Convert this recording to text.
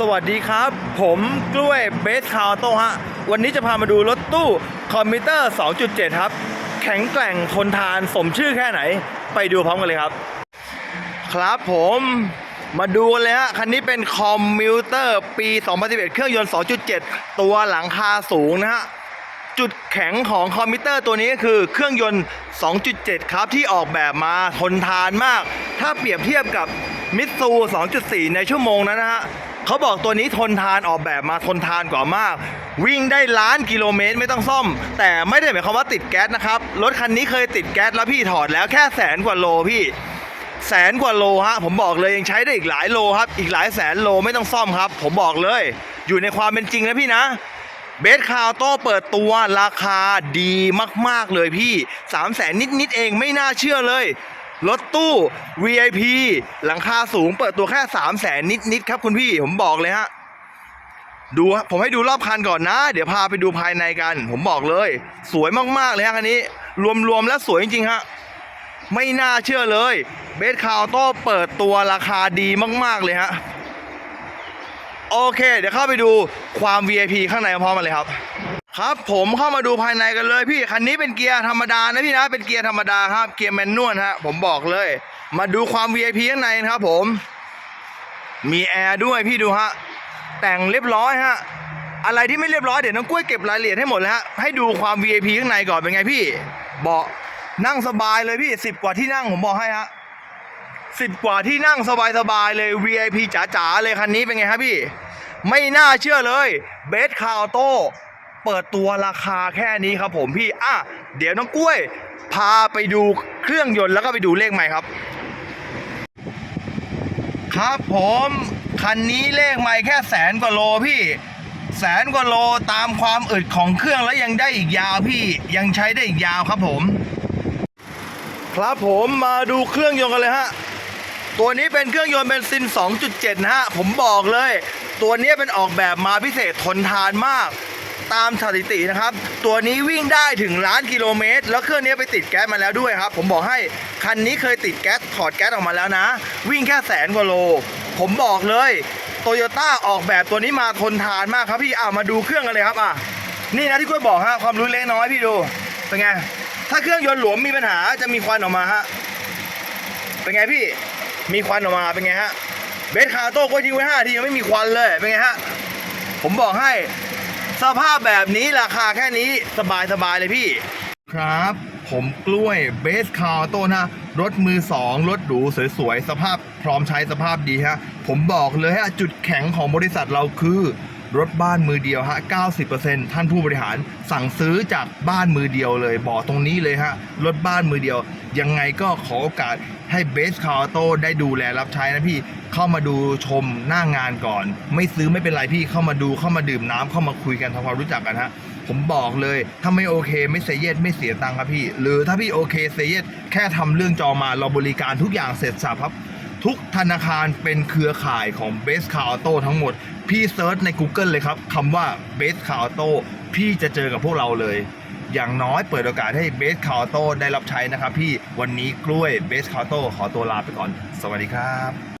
สวัสดีครับ ผมกล้วยเบสคาร์โตฮะ วันนี้จะพามาดูรถตู้คอมพิวเตอร์ 2.7 ครับ แข็งแกร่งทนทานสมชื่อแค่ไหน ไปดูพร้อมกันเลยครับ ครับผมมาดูเลยฮะ คันนี้เป็นคอมพิวเตอร์ปี 2011 เครื่องยนต์ 2.7 ตัวหลังคาสูงนะฮะ จุดแข็งของคอมพิวเตอร์ตัวนี้ก็คือเครื่องยนต์ 2.7 ครับที่ออกแบบมาทนทานมาก ถ้าเปรียบเทียบกับมิตซู 2.4 ในชั่วโมงนั้นนะฮะ เขาบอกตัวนี้ทนทานออกแบบมาทนทานกว่ามาก วิ่งได้ล้านกิโลเมตรไม่ต้องซ่อม แต่ไม่ได้หมายความว่าติดแก๊สนะครับ รถคันนี้เคยติดแก๊สแล้วพี่ถอดแล้วแค่แสนกว่าโลพี่แสนกว่าโลฮะผมบอกเลยยังใช้ได้อีกหลายโลครับ อีกหลายแสนโลไม่ต้องซ่อมครับ ผมบอกเลย อยู่ในความเป็นจริงนะพี่นะเบสคาวโต้เปิดตัวราคาดีมาก ๆ เลยพี่ 3 0 0แสนนิด ๆ เองไม่น่าเชื่อเลย รถตู้ VIP หลังคาสูงเปิดตัวแค่3 0 0แสนนิดๆครับคุณพี่ผมบอกเลยฮะดูผมให้ดูรอบคันก่อนนะ เดี๋ยวพาไปดูภายในกัน ผมบอกเลย สวยมากๆเลยฮะคันนี้ รวมๆแล้วสวยจริงๆฮะไม่น่าเชื่อเลยเบสคาวโต้เปิดตัวราคาดีมาก ๆเลยฮะโอเค เดี๋ยวเข้าไปดูความ VIP ข้างในพร้อมกันเลยครับ ครับผมเข้ามาดูภายในกันเลยพี่คันนี้เป็นเกียร์ธรรมดานะพี่นะเป็นเกียร์ธรรมดาครับเกียร์แมนนวลฮะผมบอกเลย มาดูความ VIP ข้างในนะครับผม มีแอร์ด้วยพี่ดูฮะแต่งเรียบร้อยฮะอะไรที่ไม่เรียบร้อยเดี๋ยวน้องกล้วยเก็บรายละเอียดให้หมดเลยฮะให้ดูความ VIP ข้างในก่อนเป็นไงพี่เบาะนั่งสบายเลยพี่สิบกว่าที่นั่งผมบอกให้ฮะสิบกว่าที่นั่งสบายๆเลย VIP จ๋าๆเลยคันนี้เป็นไงครับพี่ ไม่น่าเชื่อเลยเบสคาร์โต้ เปิดตัวราคาแค่นี้ครับผมพี่อะเดี๋ยวน้องกล้วย พาไปดูเครื่องยนต์แล้วก็ไปดูเลขใหม่ครับ ครับผมคันนี้เลขไม่แค่แสนกว่าโลพี่แสนกว่าโลตามความอึดของเครื่องแล้วยังได้อีกยาวพี่ยังใช้ได้อีกยาวครับผม ครับผมมาดูเครื่องยนต์กันเลยฮะตัวนี้เป็นเครื่องยนต์เบนซิน 2.7 นะฮะ ผมบอกเลย ตัวนี้เป็นออกแบบมาพิเศษทนทานมาก ตามสถิตินะครับ ตัวนี้วิ่งได้ถึงล้านกิโลเมตร แล้วเครื่องนี้ไปติดแก๊สมาแล้วด้วยครับ ผมบอกให้คันนี้เคยติดแก๊สถอดแก๊สออกมาแล้วนะ วิ่งแค่แสนกว่าโล ผมบอกเลยโตโยต้าออกแบบตัวนี้มาทนทานมากครับพี่อะมาดูเครื่องกันเลยครับอะนี่นะที่กล้วยบอกฮะความรู้เล็กน้อยพี่ดูเป็นไงถ้าเครื่องยนต์หลวมมีปัญหาจะมีควันออกมาฮะเป็นไงพี่มีควันออกมาเป็นไงฮะเบสคาร์โต้ก็ทิ้งไว้ห้าทียังไม่มีควันเลยเป็นไงฮะผมบอกให้ สภาพแบบนี้ราคาแค่นี้สบายสบายเลยพี่ ครับ ผมกล้วยเบสคาร์โต้นะรถมือสองรถหรูสวยๆ สภาพพร้อมใช้สภาพดีฮะ ผมบอกเลยฮะ จุดแข็งของบริษัทเราคือ รถบ้านมือเดียวฮะ 90%ท่านผู้บริหารสั่งซื้อจากบ้านมือเดียวเลย บอกตรงนี้เลยฮะ รถบ้านมือเดียว ยังไงก็ขอโอกาสให้เบสคาร์โต้ได้ดูแลรับใช้นะพี่ เข้ามาดูชมหน้างานก่อน ไม่ซื้อไม่เป็นไรพี่ เข้ามาดู เข้ามาดื่มน้ำเข้ามาคุยกันทำความรู้จักกันฮะ ผมบอกเลย ถ้าไม่โอเคไม่เซเยสไม่เสียตังค์ครับพี่ หรือถ้าพี่โอเคเซเยสแค่ทำเรื่องจองมาเราบริการทุกอย่างเสร็จสับครับ ทุกธนาคารเป็นเครือข่ายของ Base Car Auto ทั้งหมด พี่เซิร์ชใน Google เลยครับคำว่า Base Car Auto พี่จะเจอกับพวกเราเลย อย่างน้อยเปิดโอกาสให้ Base Car Auto ได้รับใช้นะครับพี่วันนี้กล้วย Base Car Auto ขอตัวลาไปก่อน สวัสดีครับ